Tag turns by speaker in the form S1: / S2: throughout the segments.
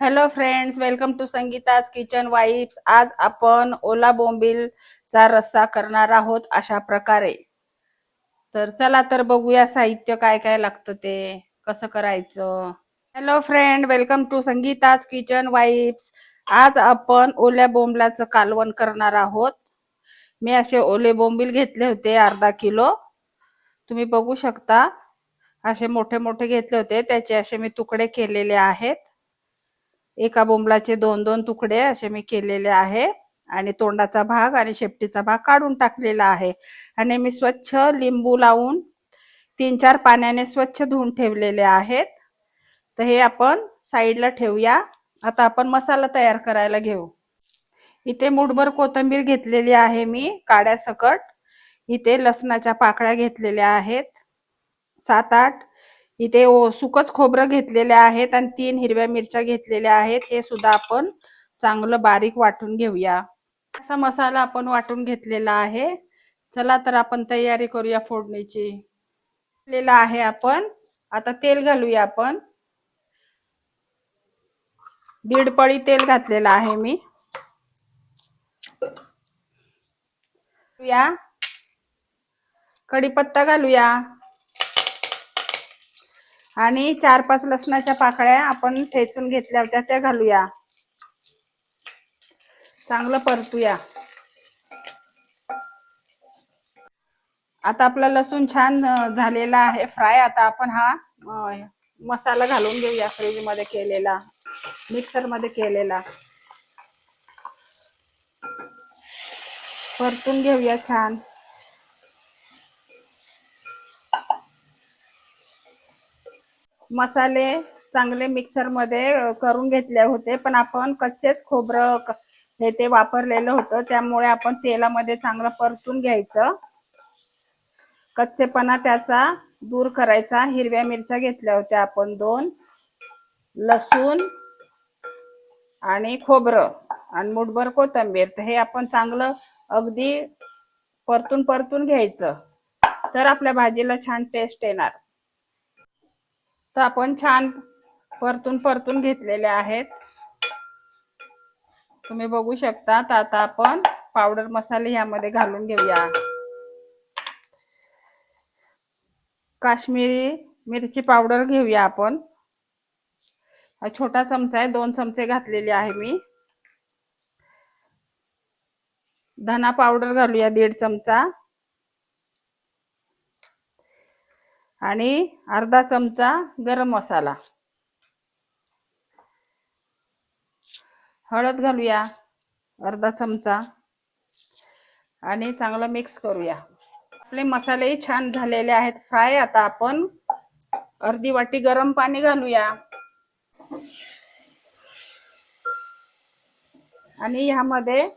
S1: Hello friends welcome to Sangeeta's kitchen vibes आज आपण ओला बोंबीलचा रस्सा करणार आहोत अशा प्रकारे. तर चला तर बघूया साहित्य काय काय लागतं ते कसं करायचं. Hello friend welcome to Sangeeta's kitchen vibes आज आपण ओल्या बोंबलाचं कालवण करणार आहोत. मी असे ओले बोंबील घेतले होते अर्धा किलो. तुम्ही बघू शकता. असे मोठे मोठे घेतले होते. त्याचे असे मी तुकडे केलेले आहेत. एका बोंबलाचे दोन दोन तुकडे असे मी केलेले आहे. आणि तोंडाचा भाग आणि शेपटीचा भाग काढून टाकलेला आहे. आणि मी स्वच्छ लिंबू लावून तीन चार पाण्याने स्वच्छ धुवून ठेवलेले आहेत. तर हे आपण साईडला ठेवूया. आता आपण मसाला तयार करायला घेऊ. इथे मुठभर कोथिंबीर घेतलेली आहे मी काड्यासकट इथे लसणाच्या पाकळ्या घेतलेल्या आहेत. सात आठ इथे सुकच खोबरं घेतलेले आहेत आणि तीन हिरव्या मिरच्या घेतलेल्या आहेत. हे सुद्धा आपण चांगलं बारीक वाटून घेऊया. असा मसाला आपण वाटून घेतलेला आहे. चला तर आपण तयारी करूया फोडणीची. घेतलेला आहे आपण. आता तेल घालूया आपण. दीड पळी तेल घातलेलं आहे मी. या. कढीपत्ता घालूया. आणि चार पाच लसणाच्या पाकळ्या आपण ठेचून घेतल्या होत्या त्या घालूया. चांगलं परतूया. आता आपला लसूण छान झालेला आहे फ्राय. आता आपण हा मसाला घालून घेऊया फ्रीजमध्ये केलेला मिक्सरमध्ये केलेला. परतून घेऊया छान. मसाले चांगले मिक्सरमध्ये करून घेतले होते पण आपण कच्चेच खोबरं हे ते वापरलेलं होतं. त्यामुळे आपण तेलामध्ये चांगलं परतून घ्यायचं. कच्चेपणा त्याचा दूर करायचा. हिरव्या मिरच्या घेतल्या होत्या आपण दोन. लसूण आणि खोबरं आणि मुठभर कोथंबीर. तर हे आपण चांगलं अगदी परतून परतून घ्यायचं. तर आपल्या भाजीला छान टेस्ट येणार. तर आपण छान परतून परतून घेतलेले आहेत. तुम्ही बघू शकता तर आता आपण पावडर मसाले ह्यामध्ये घालून घेऊया. काश्मीरी मिरची पावडर घेऊया आपण. हा छोटा चमचा आहे दोन चमचे घातलेले आहे मी. धना पावडर घालूया दीड चमचा. आणि अर्धा चमचा गरम मसाला. हळद घालूया अर्धा चमचा. आणि चांगलं मिक्स करूया. आपले मसालेही छान झालेले आहेत. फ्राय आता आपण अर्धी वाटी गरम पाणी घालूया. आणि ह्यामध्ये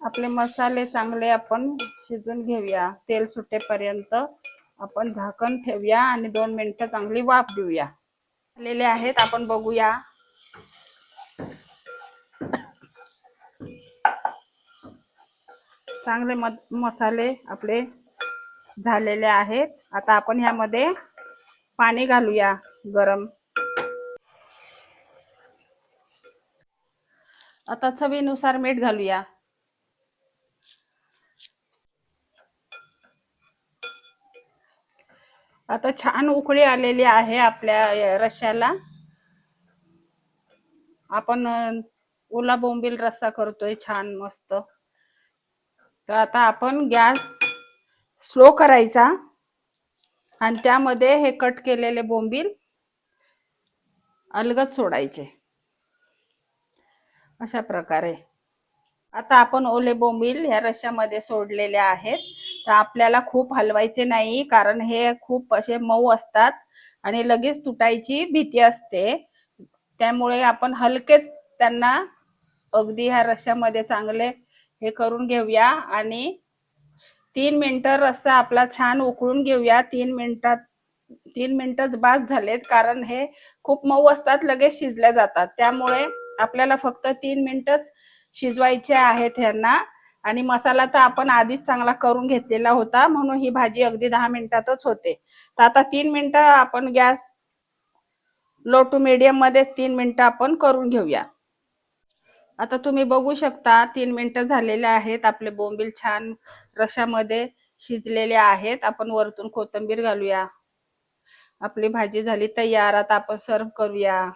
S1: आपले मसाले चांगले आपण शिजून घेऊया. तेल सुटेपर्यंत आपण झाकण ठेवूया आणि दोन मिनिटं चांगली वाफ देऊया. आलेले आहेत आपण बघूया. चांगले मसाले आपले झालेले आहेत. आता आपण ह्यामध्ये पाणी घालूया गरम. आता चवीनुसार मीठ घालूया. आता छान उकळी आलेली आहे आपल्या रश्याला. आपण ओला बोंबील रस्सा करतोय छान मस्त. तर आता आपण गॅस स्लो करायचा. आणि त्यामध्ये हे कट केलेले बोंबील अलगद सोडायचे. अशा प्रकारे. आता आपण ओले बोंबील ह्या रश्यामध्ये सोडलेले आहेत. तर आपल्याला खूप हलवायचे नाही कारण हे खूप असे मऊ असतात आणि लगेच तुटायची भीती असते. त्यामुळे आपण हलकेच त्यांना अगदी ह्या रश्यामध्ये चांगले हे करून घेऊया आणि तीन मिनटं रस्सा आपला छान उकळून घेऊया. तीन मिनिटात तीन मिनिटच बास झालेत कारण हे खूप मऊ असतात लगेच शिजल्या जातात. त्यामुळे आपल्याला फक्त तीन मिनिटच शिजवायचे आहेत ह्यांना. आणि मसाला तर आपण आधीच चांगला करून घेतलेला होता म्हणून ही भाजी अगदी दहा मिनिटातच होते. तर आता तीन मिनिटं आपण गॅस लो टू मीडियममध्ये तीन मिनिटं आपण करून घेऊया. आता तुम्ही बघू शकता तीन मिनिटं झालेले आहेत. आपले बोंबील छान रशामध्ये शिजलेले आहेत. आपण वरतून कोथिंबीर घालूया. आपली भाजी झाली तयार. आता आपण सर्व करूया.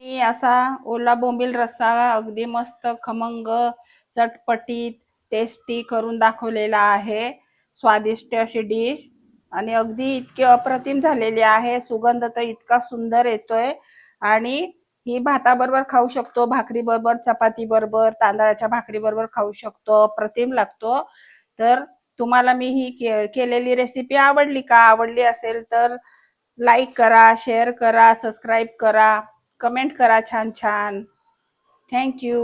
S1: मी असा ओला बोंबील रस्सा अगदी मस्त खमंग चटपटीत टेस्टी करून दाखवलेला आहे. स्वादिष्ट अशी डिश आणि अगदी इतके अप्रतिम झालेली आहे. सुगंध तर इतका सुंदर येतोय. आणि ही भाताबरोबर खाऊ शकतो. भाकरी बरोबर चपाती बरोबर तांदळाच्या भाकरी बरोबर खाऊ शकतो. अप्रतिम लागतो. तर तुम्हाला मी ही के- केलेली रेसिपी आवडली का? आवडली असेल तर लाईक करा शेअर करा सबस्क्राईब करा. कमेंट करा छान छान. थँक्यू